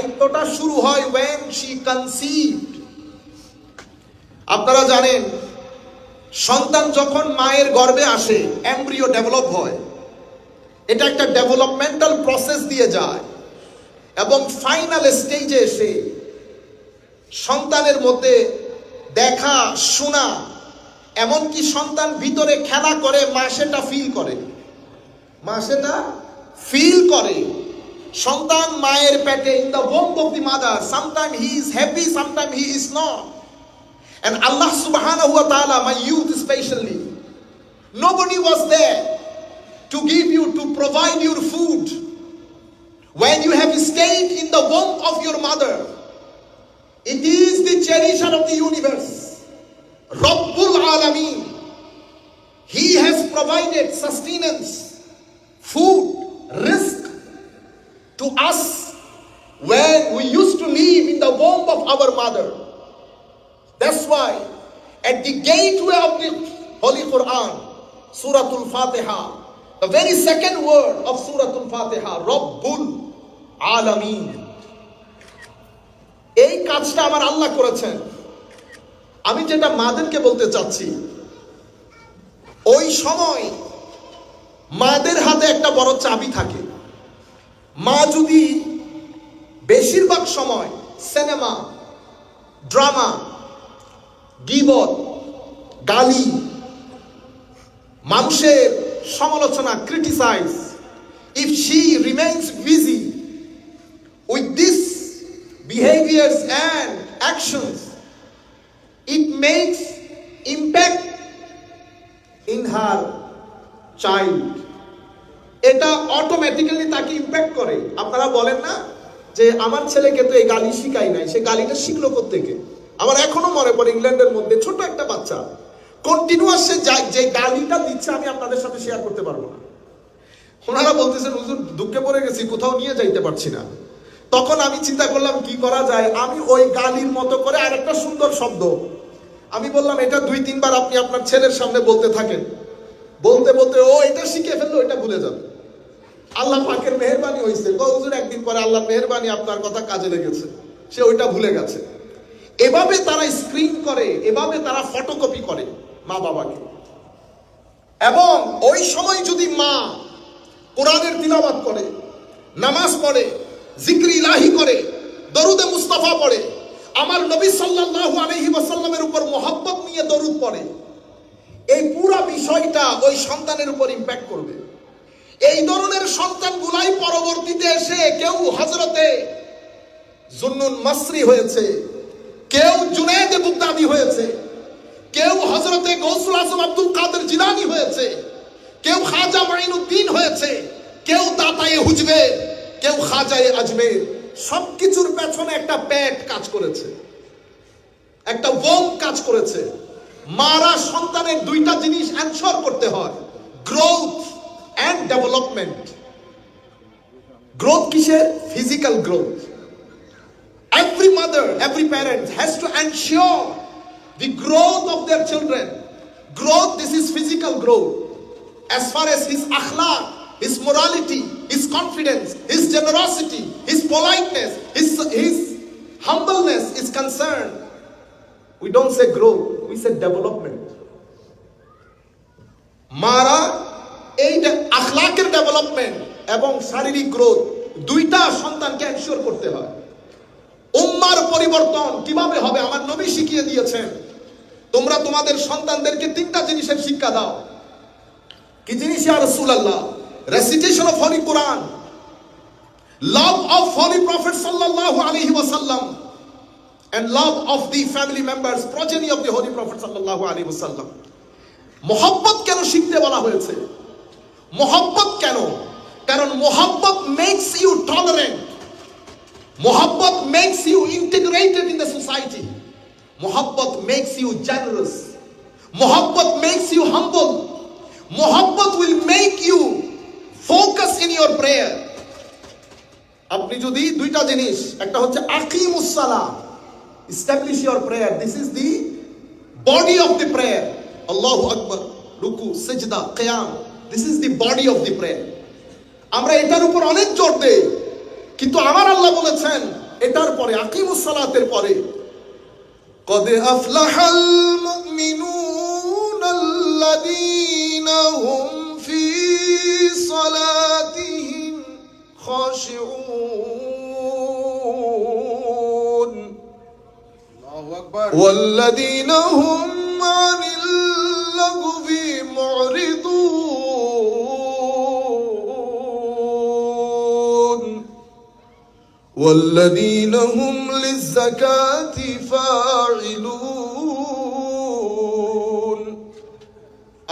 দায়িত্বটা শুরু হয় when she conceived. আপনারা জানেন, সন্তান যখন মায়ের গর্ভে আসে এমব্রিও ডেভেলপ হয়। এটা একটা ডেভেলপমেন্টাল প্রসেস দিয়ে যায়। এবং ফাইনাল স্টেজে এসে সন্তানের মধ্যে দেখা, শোনা, এমনকি সন্তান ভিতরে খেলা করে, মা সেটা ফিল করে। মা সেটা ফিল করে। সন্তান মায়ের পেটে in the womb of the mother sometime he is happy sometime he is not and Allah subhanahu wa ta'ala my youth especially nobody was there to give you to provide your food when you have stayed in the womb of your mother it is the cherisher of the universe Rabbul Alameen he has provided sustenance food risk To us when we used to live in the womb of our mother. That's why at the gateway of the Holy Quran, Suratul Fatiha, the very second word of Suratul Fatiha, Rabbul Alameen. এই কাজটা আমার আল্লাহ করেছেন আমি যেটা মাদেরকে বলতে চাচ্ছি ওই সময় মাদের হাতে একটা বড় চাবি থাকে মা যদি বেশিরভাগ সময় সিনেমা, ড্রামা, গিবত, গালি, মানুষের সমালোচনা, criticise if she remains busy with this behaviours and actions it makes impact in her child এটা অটোমেটিক্যালি তাকে ইম্প্যাক্ট করে। আপনারা বলেন না যে আমার ছেলেকে তো এই গালি শিখাই নাই, সে গালিটা শিখলো থেকে আমার এখনও মনে পড়ে ইংল্যান্ডের মধ্যে ছোট একটা বাচ্চা। কন্টিনিউয়াস সে যা- গালিটা দিচ্ছে আমি আপনাদের সাথে শেয়ার করতে পারব না। ওনারা বলতেছেন, হুজুর, দুঃখে পড়ে গেছি, কোথাও নিয়ে যাইতে পারছি না। তখন আমি চিন্তা করলাম, কি করা যায়? আমি ওই গালির মতো করে আরেকটা সুন্দর শব্দ। আমি বললাম, এটা দুই, তিনবার আপনি আপনার ছেলের সামনে বলতে থাকেন। বলতে বলতে, ও, এটা শিখে ফেলল, এটা ভুলে যাবে। আল্লাহ পাকের মেহরবানি হয়েছে হুজুর, একদিন পরে আল্লাহ মেহরবানি আপনার কথা কাজে লেগেছে। সে ওইটা ভুলে গেছে। এভাবে তারা স্ক্রিন করে, এভাবে তারা ফটোকপি করে মা বাবাকে। এবং ওই সময় যদি মা কোরআনের তিলাবাত করে, নামাজ পড়ে, জিক্রি ইলাহি করে, দরুদে মুস্তাফা পড়ে, আমার নবী সাল্লাল্লাহু আলাইহি ওয়াসাল্লামের উপর মোহাব্বত নিয়ে দরুদ পড়ে, এই পুরো বিষয়টা ওই সন্তানের উপর ইম্প্যাক্ট করবে। এই ধরনের সন্তানগুলাই পরবর্তীতে এসে কেউ হজরতে জুন্নুন মাসরি হয়েছে, কেউ জুনায়েদে বুগদাদি হয়েছে, কেউ হজরতে গৌসুল আজম আব্দুল কাদের জিলানি হয়েছে, কেউ খাজা মাইনুদ্দিন হয়েছে, কেউ দাতায়ে হুজবে কেউ খাজায়ে আজমের, সবকিছুর পেছনে একটা প্যাট কাজ করেছে, একটা ওম কাজ করেছে। মারা সন্তানের দুইটা জিনিস অ্যানসার করতে হয়, গ্রোথ অ্যান্ড ডেভেলপমেন্ট গ্রোথ কিসের physical growth Every mother, every parent has to ensure the growth of their children. Growth, this is physical growth. As far as his akhlaq, his morality, his confidence, his generosity, his politeness, his, his humbleness is concerned. We don't say growth, we say development. মারা এই আখলাকের development এবং শারীরিক growth দুইটা সন্তানকে ensure করতে হয়। উম্মার পরিবর্তন কীভাবে হবে আমার নবী শিখিয়ে দিয়েছেন। তোমরা তোমাদের সন্তানদেরকে তিনটা জিনিসের শিক্ষা দাও। কি জিনিস আর রাসূলুল্লাহ? Recitation of holy Quran love of holy prophet সাল্লাল্লাহু আলাইহি ওয়াসাল্লাম, and love of the family members, progeny of the holy prophet sallallahu alaihi wasallam মোহাব্বত কেন শিখতে বলা হয়েছে? মোহাব্বত কেন কারণ মোহাব্বত মেক্স ইউ টলারেন্ট মোহাব্বত makes you integrated in the society মোহাব্বত মেক্স ইউ জেনারেস মোহাব্বত মেক্স ইউ হাম্বল মোহাব্বত will make you focus in your prayer আপনি যদি দুইটা জিনিস একটা হচ্ছে আকিমুসালা establish your prayer this is the body of the prayer allahu akbar রুকু সেজদা কিয়াম this is the body of the brain আমরা এটার উপর অনেক জোর দেই কিন্তু আমার আল্লাহ বলেছেন এটার পরে আকিমুসালাতের পরে কদে আফলাহাল মুমিনুন আল্লাযীনা হুম ফি সালাতিহিম খাশিউন। আল্লাহু আকবার। ওয়াল্লাযীনা হুম আনিল লাগবি মুরিদুন। والذين هم للزكاة فاعلون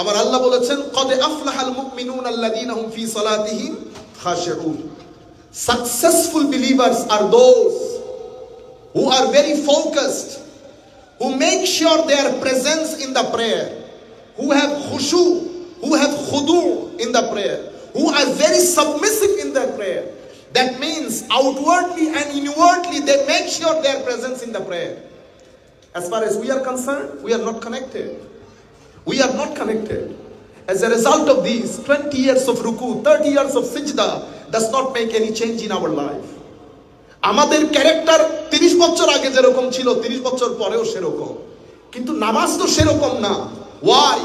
আমার আল্লাহ বলেছেন কদে আফলাহাল মুমিনুন আল্লাযীনা হুম ফি সালাতিহিম খাশিউন successful believers are those who are very focused who make sure their presence in the prayer, who have khushu, who have khudu in the prayer, who are very submissive in their prayer. That means outwardly and inwardly they make sure their presence in the prayer. As far as we are concerned, we are not connected. We are not connected. As a result of these, 20 years of ruku, 30 years of sajda does not make any change in our life. আমাদের character তিরিশ বছর আগে যেরকম ছিল তিরিশ বছর পরেও সেরকম কিন্তু নামাজ তো সেরকম না why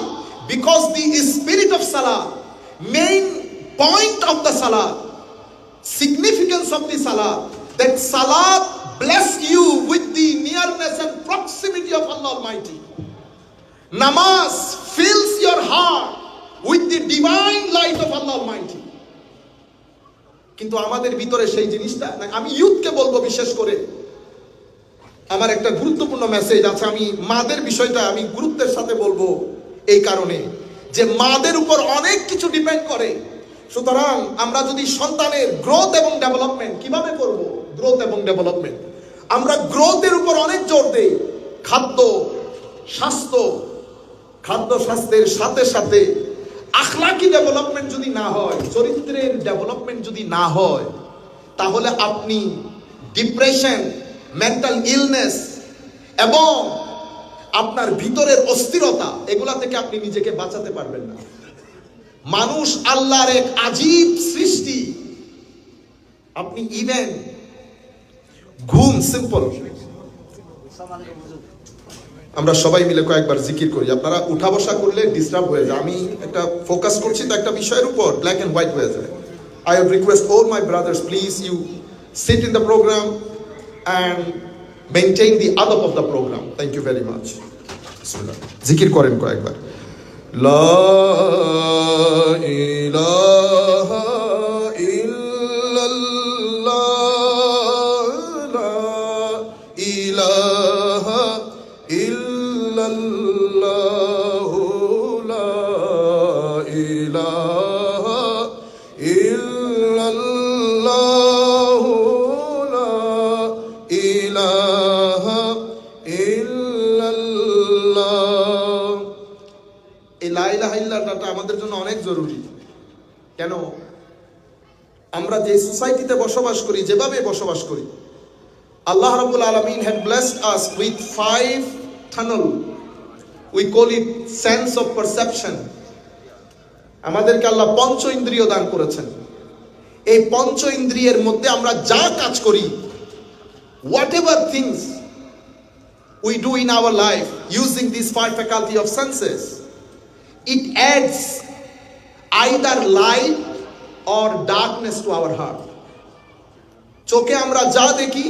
because the spirit of সালা মেইন পয়েন্ট অফ দ্য সালা significance of the salah that salah bless you with the nearness and proximity of Allah Almighty. Namaz fills your heart with the divine light of Allah Almighty. কিন্তু আমাদের ভিতরে সেই জিনিসটা আমি ইউথকে বলব বিশেষ করে আমার একটা গুরুত্বপূর্ণ মেসেজ আছে আমি মাদের বিষয়টা আমি গুরুত্বের সাথে বলব এই কারণে যে মাদের উপর অনেক কিছু ডিপেন্ড করে সুতরাং আমরা যদি সন্তানের গ্রোথ এবং ডেভেলপমেন্ট কীভাবে করব? গ্রোথ এবং ডেভেলপমেন্ট আমরা গ্রোথের উপর অনেক জোর দেই। খাদ্য, স্বাস্থ্য, খাদ্য স্বাস্থ্যের সাথে সাথে আখলাকি ডেভেলপমেন্ট যদি না হয়, চরিত্রের ডেভেলপমেন্ট যদি না হয়, তাহলে আপনি ডিপ্রেশন মেন্টাল ইলনেস এবং আপনার ভিতরের অস্থিরতা, এগুলা থেকে আপনি নিজেকে বাঁচাতে পারবেন না। মানুষ আল্লাহর এক আজীব সৃষ্টি। আপনি ইভেন ঘুম সিম্পল আমরা সবাই মিলে কয়েকবার জিকির করি। আপনারা উঠা বসা করলে ডিস্টার্ব হয়ে যায়। আমি একটা ফোকাস করছি তো একটা বিষয়ের উপর ব্ল্যাক এন্ড হোয়াইট হয়ে যায়। I would request all my brothers please you sit in the programme and maintain the আদব of the programme thank you very much জিকির করেন কয়েকবার। লা ইলাহা আমরা যে সোসাইটিতে বসবাস করি, যেভাবে বসবাস করি, আল্লাহ রাবুল আলমিন had blessed us with five থানল we call it sense of perception আমাদেরকে আল্লাহ পঞ্চ ইন্দ্রিয় দান করেছেন। এই পঞ্চ ইন্দ্রিয়ের মধ্যে আমরা যা কাজ করি whatever things we do in our life using this five faculty of senses it adds either life or darkness to our heart. চোখে আমরা যা দেখি,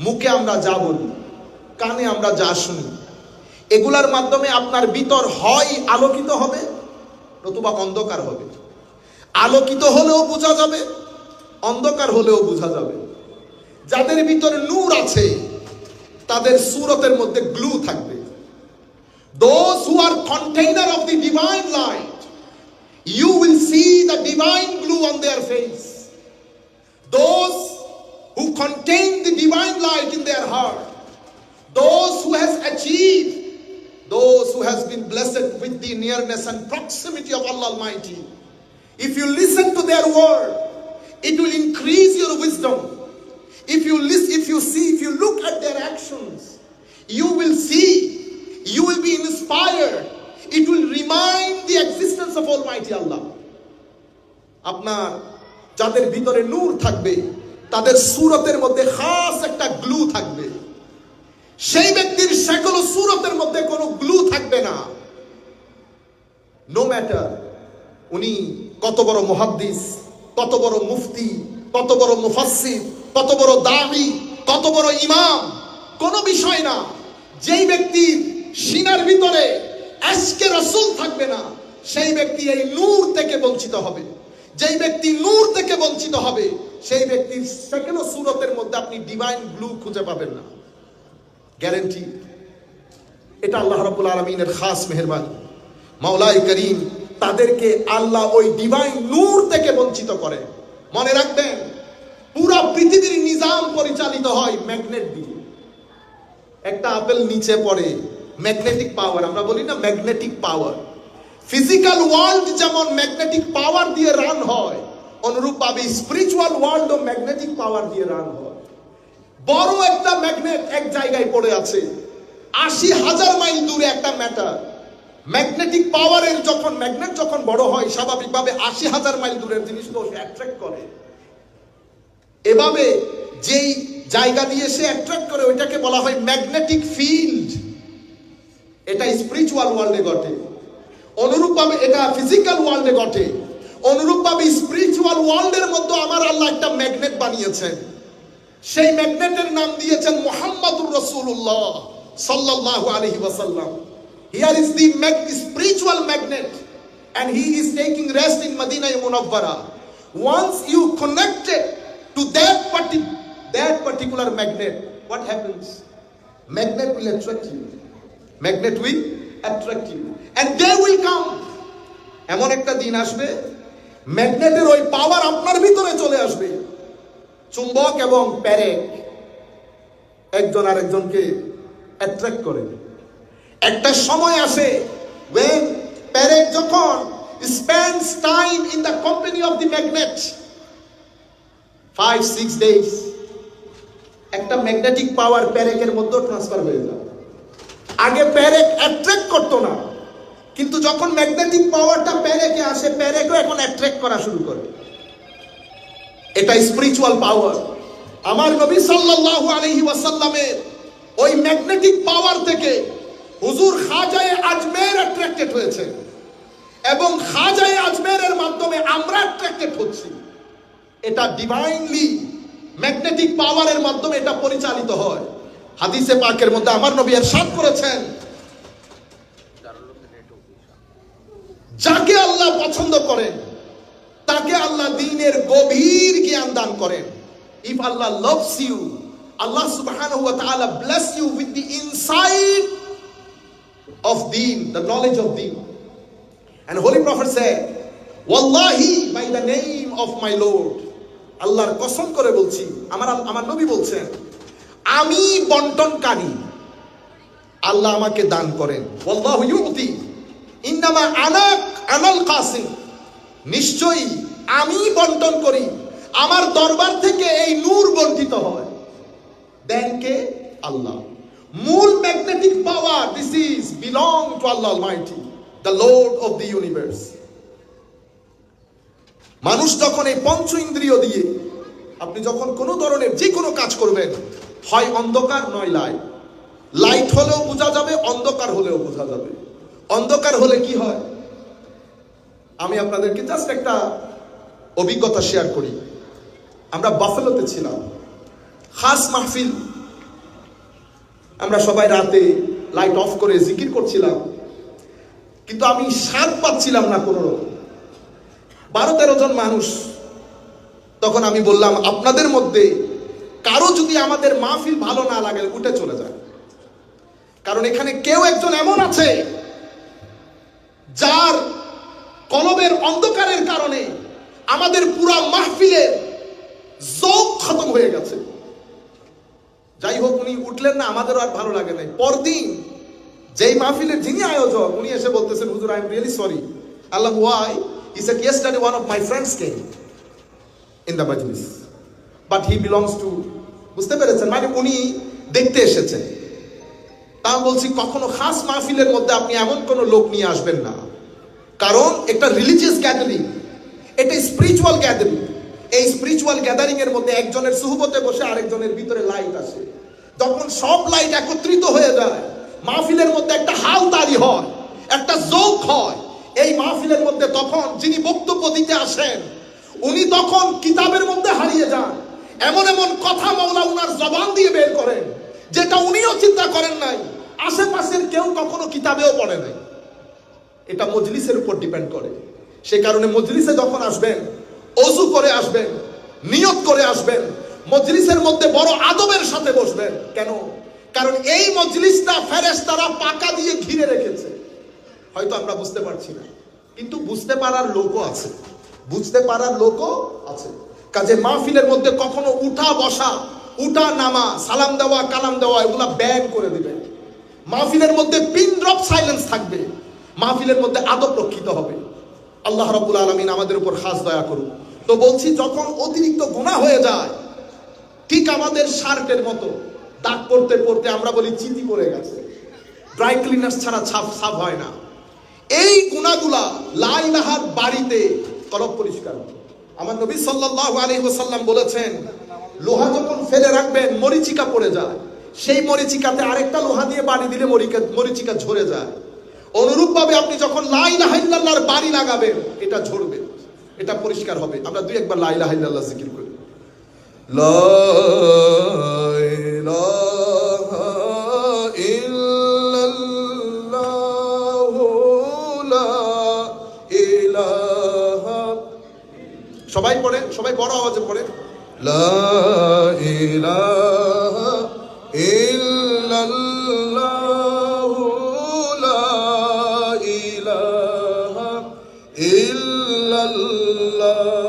মুখে আমরা যা বলি, কানে আমরা যা শুনি, এগুলার মাধ্যমে আপনার ভিতর হয় আলোকিত হবে, নতুবা অন্ধকার হবে। আলোকিত হলেও বোঝা যাবে, অন্ধকার হলেও বোঝা যাবে। যাদের ভিতরে নূর আছে, তাদের সুরতের মধ্যে গ্লু থাকবে। Those who are container of the divine light you will see the divine glue on their face. Those who contain the divine light in their heart. Those who has achieved those who has been blessed with the nearness and proximity of Allah Almighty. If you listen to their word it will increase your wisdom. If you listen if you see if you look at their actions you will see you will be inspired. It will remind the existence of Almighty Allah. আপনার যাদের ভিতরে নূর থাকবে, তাদের সুরতের মধ্যে খাস একটা glue থাকবে। সেই ব্যক্তির সকল সুরতের মধ্যে কোনো গ্লু থাকবে না। নো ম্যাটার উনি কত বড় মহাদ্দিস, কত বড় মুফতি, কত বড় মুফাসির কত বড় দামি কত বড় ইমাম, কোনো বিষয় না। যেই ব্যক্তির সিনার ভিতরে আজকে রসুল থাকবে না। সেই ব্যক্তি এই নূর থেকে বঞ্চিত হবে। যেই ব্যক্তি নূর থেকে বঞ্চিত হবে, সেই ব্যক্তির সেকেন্ড সুরতের মধ্যে আপনি ডিভাইন ব্লু খুঁজে পাবেন না। গ্যারেন্টি এটা আল্লাহ রাব্বুল আলমিনের খাস মেহরবানি। মাওলাই করিম তাদেরকে আল্লাহ ওই ডিভাইন নূর থেকে বঞ্চিত করে। মনে রাখবেন, পুরো পৃথিবীর নিজাম পরিচালিত হয় ম্যাগনেট দিয়ে। একটা আপেল নিচে পড়ে ম্যাগনেটিক পাওয়ার আমরা বলি না ম্যাগনেটিক পাওয়ার ফিজিক্যাল ওয়ার্ল্ড যেমন ম্যাগনেটিক পাওয়ার দিয়ে রান হয় অনুরূপ ভাবে স্পিরিচুয়াল ওয়ার্ল্ডও ম্যাগনেটিক পাওয়ার দিয়ে রান হয়। বড় একটা ম্যাগনেট এক জায়গায় পড়ে আছে, আশি হাজার মাইল দূরে একটা ম্যাটার ম্যাগনেটিক পাওয়ারের যখন ম্যাগনেট যখন বড় হয়, স্বাভাবিকভাবে আশি হাজার মাইল দূরের জিনিসগুলো অ্যাট্রাক্ট করে। এভাবে যেই জায়গা দিয়ে সে অ্যাট্রাক্ট করে, ওইটাকে বলা হয় ম্যাগনেটিক ফিল্ড এটা স্পিরিচুয়াল ওয়ার্ল্ডে ঘটে। অনুরূপভাবে এটা ফিজিক্যাল ওয়ার্ল্ডে ঘটে। অনুরূপভাবে স্পিরিচুয়াল ওয়ার্ল্ডের মধ্যে আমার আল্লাহ একটা ম্যাগনেট বানিয়েছেন। সেই ম্যাগনেটের নাম দিয়েছেন মোহাম্মদুর রসুল্লাহ সাল্লাল্লাহু আলহি ওয়াসাল্লাম। Here is the mag spiritual magnet and he is taking rest in মদিনায় মুনাব্বারা once you connected to that party that particular magnet what happens magnet will attract you magnet will attract you and they will come. এমন একটা দিন আসবে ম্যাগনেটের ওই পাওয়ার আপনার ভিতরে চলে আসবে। চুম্বক এবং প্যারেক একজন আরেকজনকে অ্যাট্রাক্ট করে। একটা সময় আসে when প্যারেক যখন spends time in the company of the magnet five six days একটা ম্যাগনেটিক পাওয়ার প্যারেকের মধ্যে ট্রান্সফার হয়ে যায়। আগে প্যারেক অ্যাট্রাক্ট করতো না। কিন্তু যখন ম্যাগনেটিক পাওয়ারটা প্যারেকে আসে প্যারেকও এখন অ্যাট্রাক্ট করা শুরু করে। এটা স্পিরিচুয়াল পাওয়ার আমার নবী সাল্লাল্লাহু আলাইহি ওয়াসাল্লামের ওই ম্যাগনেটিক পাওয়ার থেকে হুজুর খাজায়ে আজমের অ্যাট্রাক্টেড হয়েছে। এবং খাজায়ে আজমেরের মাধ্যমে আমরা অ্যাট্রাক্টেড হচ্ছি। এটা ডিভাইনলি ম্যাগনেটিক পাওয়ারের মাধ্যমে এটা পরিচালিত হয়। হাদিসে পাকের মধ্যে আমার নবী এরশাদ করেছেন যাকে আল্লাহ পছন্দ করেন, তাকে আল্লাহ দিনের গভীর জ্ঞান দান করেন। If Allah loves you Allah সুবহান হুয়া তাআলা bless you with the insight of দিন দ্য নলেজ অফ দিন and holy prophet said ওয়াল্লাহি by the name of my lord আল্লাহর কসম করে বলছি, আমার আমার নবী বলছেন, আমি বন্টনকারী। আল্লাহ আমাকে দান করেন। ওয়াল্লাহু ইউতি ইন্নামা আনা আনাল কাসিম। নিশ্চয়ই আমি বন্টন করি, আমার দরবার থেকে এই নূর বন্টিত হয়। দেন কে? আল্লাহ। মূল magnetic power this is belong to Allah almighty the lord of the universe মানুষ যখন এই পঞ্চ ইন্দ্রিয় দিয়ে আপনি যখন কোনো ধরনের যে কোনো কাজ করবেন, হয় অন্ধকার নয় লাইট লাইট হলেও বোঝা যাবে, অন্ধকার হলেও বোঝা যাবে। অন্ধকার হলে কি হয়? আমি আপনাদেরকে জাস্ট একটা অভিজ্ঞতা শেয়ার করি। আমরা বাফেলোতে ছিলাম। খাস মাহফিল। আমরা সবাই রাতে লাইট অফ করে জিকির করছিলাম। কিন্তু আমি স্বাদ পাচ্ছিলাম না কোনো রকম। বারো তেরো জন মানুষ। তখন আমি বললাম, আপনাদের মধ্যে কারও যদি আমাদের মাহফিল ভালো না লাগে, উঠে চলে যায় কারণ এখানে কেউ একজন এমন আছে যার কলবের অন্ধকারের কারণে আমাদের পুরা মাহফিলের জোক খতম হয়ে গেছে। যাই হোক, উনি উঠলেন না, আমাদেরও আর ভালো লাগে নাই। পরদিন যেই মাহফিলের যিনি আয়োজক, উনি এসে বলতেছেন, হুজুর I am really sorry Allah why he said yesterday one of my friends came in the মাজলিস but he belongs to বুঝতে পেরেছেন? মানে উনি দেখতে এসেছেন। তা বলছি, কখনো খাস মাহফিলের মধ্যে আপনি এমন কোনো লোক নিয়ে আসবেন না। কারণ একটা রিলিজিয়াস গ্যাদারিং এটা স্পিরিচুয়াল গ্যাদারিং এই স্পিরিচুয়াল গ্যাদারিং এর মধ্যে একজনের সুহবতে বসে আরেকজনের ভিতরে লাইট আসে। যখন সব লাইট একত্রিত হয়ে যায়, মাহফিলের মধ্যে একটা হাল তারি হয়, একটা জোক হয়। এই মাহফিলের মধ্যে তখন যিনি বক্তব্য দিতে আসেন, উনি তখন কিতাবের মধ্যে হারিয়ে যান। এমন এমন কথা মৌলা উনার জবান দিয়ে বের করেন, যেটা উনিও চিন্তা করেন নাই। আশেপাশের কেউ কখনো কিতাবেও পড়ে নাই। এটা মজলিসের উপর ডিপেন্ড করে। সে কারণে মজলিসে যখন আসবেন, অজু করে আসবেন, নিয়ত করে আসবেন, মজলিসের মধ্যে বড় আদবের সাথে বসবেন। কেন? কারণ এই মজলিসটা ফেরেস তারা পাকা দিয়ে ঘিরে রেখেছে। হয়তো আমরা বুঝতে পারছি না। কিন্তু বুঝতে পারার লোকও আছে। বুঝতে পারার লোকও আছে। কাজে মাহফিলের মধ্যে কখনো উঠা, বসা, উঠা, নামা, সালাম দেওয়া, কালাম দেওয়া, এগুলা ব্যান করে দিবেন। মাহফিলের মধ্যে পিন ড্রপ সাইলেন্স থাকবে। মাহফিলের মধ্যে আদব রক্ষিত হবে। আল্লাহ রাব্বুল আলামিন আমাদের উপর খাস দয়া করুন। তো বলছি, যখন অতিরিক্ত গুনাহ হয়ে যায়, ঠিক আমাদের শার্টের মতো দাগ করতে পড়তে আমরা বলি চিতি পড়ে গেছে। ড্রাই ক্লিনার্স ছাড়া ছাপ সাফ হয় না। এই গুণাগুলা লাইলাহার বাড়িতে কলব পরিষ্কার আমার নবী সাল্লাল্লাহু আলাইহি ওয়াসাল্লাম বলেছেন, লোহা যখন ফেলে রাখবেন, মরিচিকা পড়ে যায়। সেই মরিচিকাতে আরেকটা লোহা দিয়ে বাড়ি দিলে মরিকা মরিচিকা ঝরে যায়। অনুরূপভাবে আপনি যখন লাইলাহাইল্লাহর বাড়ি লাগাবেন, এটা ঝরবে, এটা পরিষ্কার হবে। আমরা দুই একবার লাইলাহাইল্লাহ জিকির করি। সবাই পড়ে, সবাই বড় আওয়াজে পড়ে। লা ইলাহা إلا الله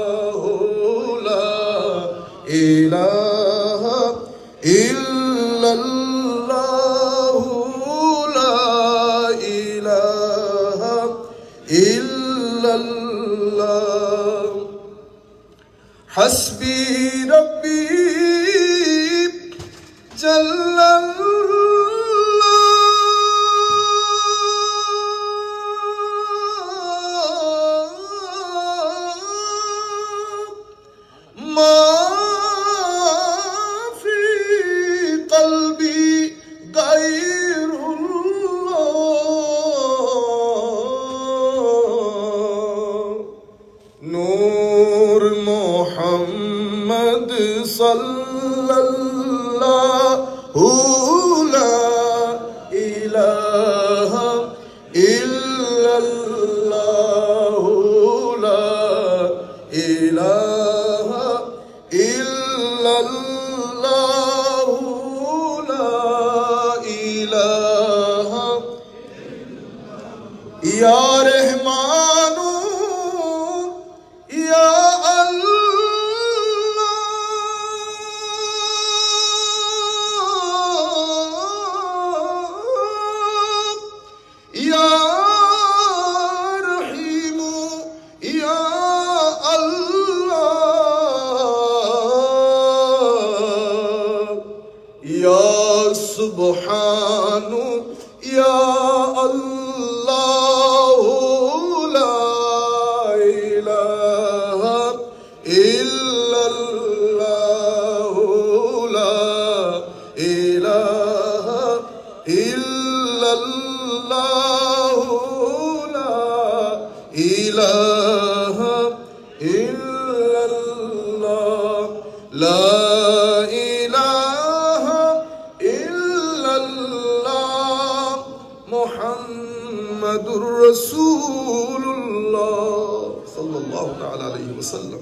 محمد رسول الله صلى الله تعالى عليه وسلم.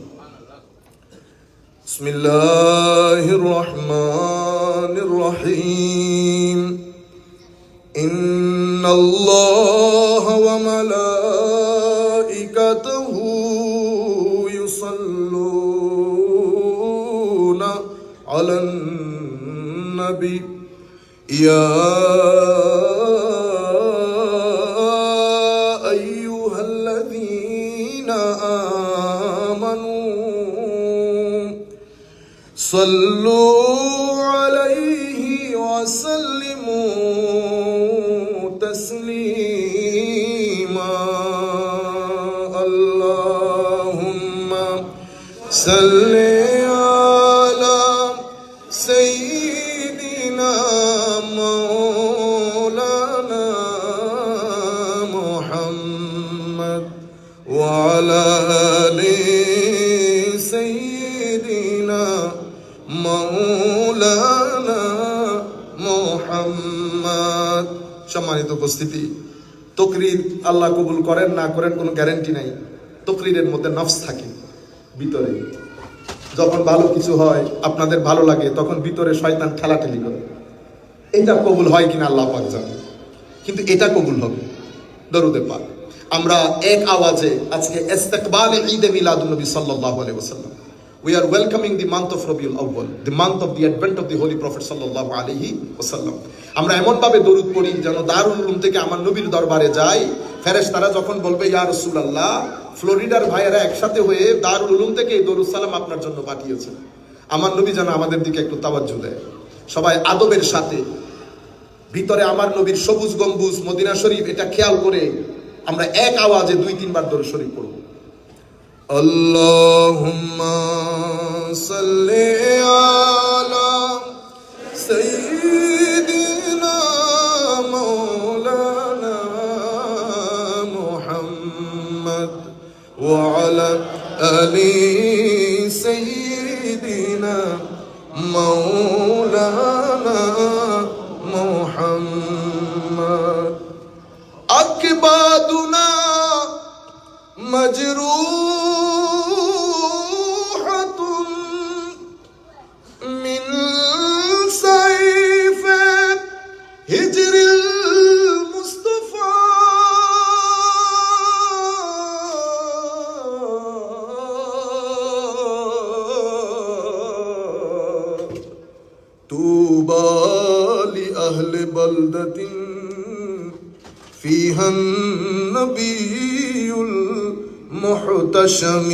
بسم الله الرحمن الرحيم. إن الله وملائكته يصلون على النبي. يا صلوا عليه وسلموا تسليما. اللهم صل উপস্থিতি। তকরির আল্লাহ কবুল করেন না করেন কোনো গ্যারেন্টি নাই। তকরিরের মধ্যে নফস থাকে ভিতরে। যখন ভালো কিছু হয়, আপনাদের ভালো লাগে, তখন ভিতরে শয়তান ঠেলাঠেলি করে। এটা কবুল হয় কিনা আল্লাহ পাক জানে। কিন্তু এটা কবুল হবে। দরুদে পাক। আমরা এক আওয়াজে আজকে ইস্তেকবাল ঈদে মিলাদুন নবী সাল্লাল্লাহু আলাইহি we are welcoming the month of Rabiul Awal the month of the advent of the holy prophet সাল্লাল্লাহু আলাইহি ওয়াসাল্লাম আমরা এমন ভাবে দরুদ পড়ি যেন দারুল উলুম থেকে আমার নবীর দরবারে যাই। ফেরেশতারা যখন বলবে, ইয়া রাসূলুল্লাহ, ফ্লোরিডার ভাইয়েরা একসাথে হয়ে দারুল উলুম থেকে এই দরুদ সালাম আপনার জন্য পাঠিয়েছেন। আমার নবী যেন আমাদের দিকে একটু তাওয়াজ্জু দেয়। সবাই আদবের সাথে, ভিতরে আমার নবীর সবুজ গম্বুজ, মদিনা শরীফ, এটা খেয়াল করে আমরা এক আওয়াজে দুই তিনবার ধরে শরীফ পড়ব। اللهم صل على سيدنا مولانا محمد وعلى آل سيدنا مولانا محمد. أكبادنا مجروح المحتشم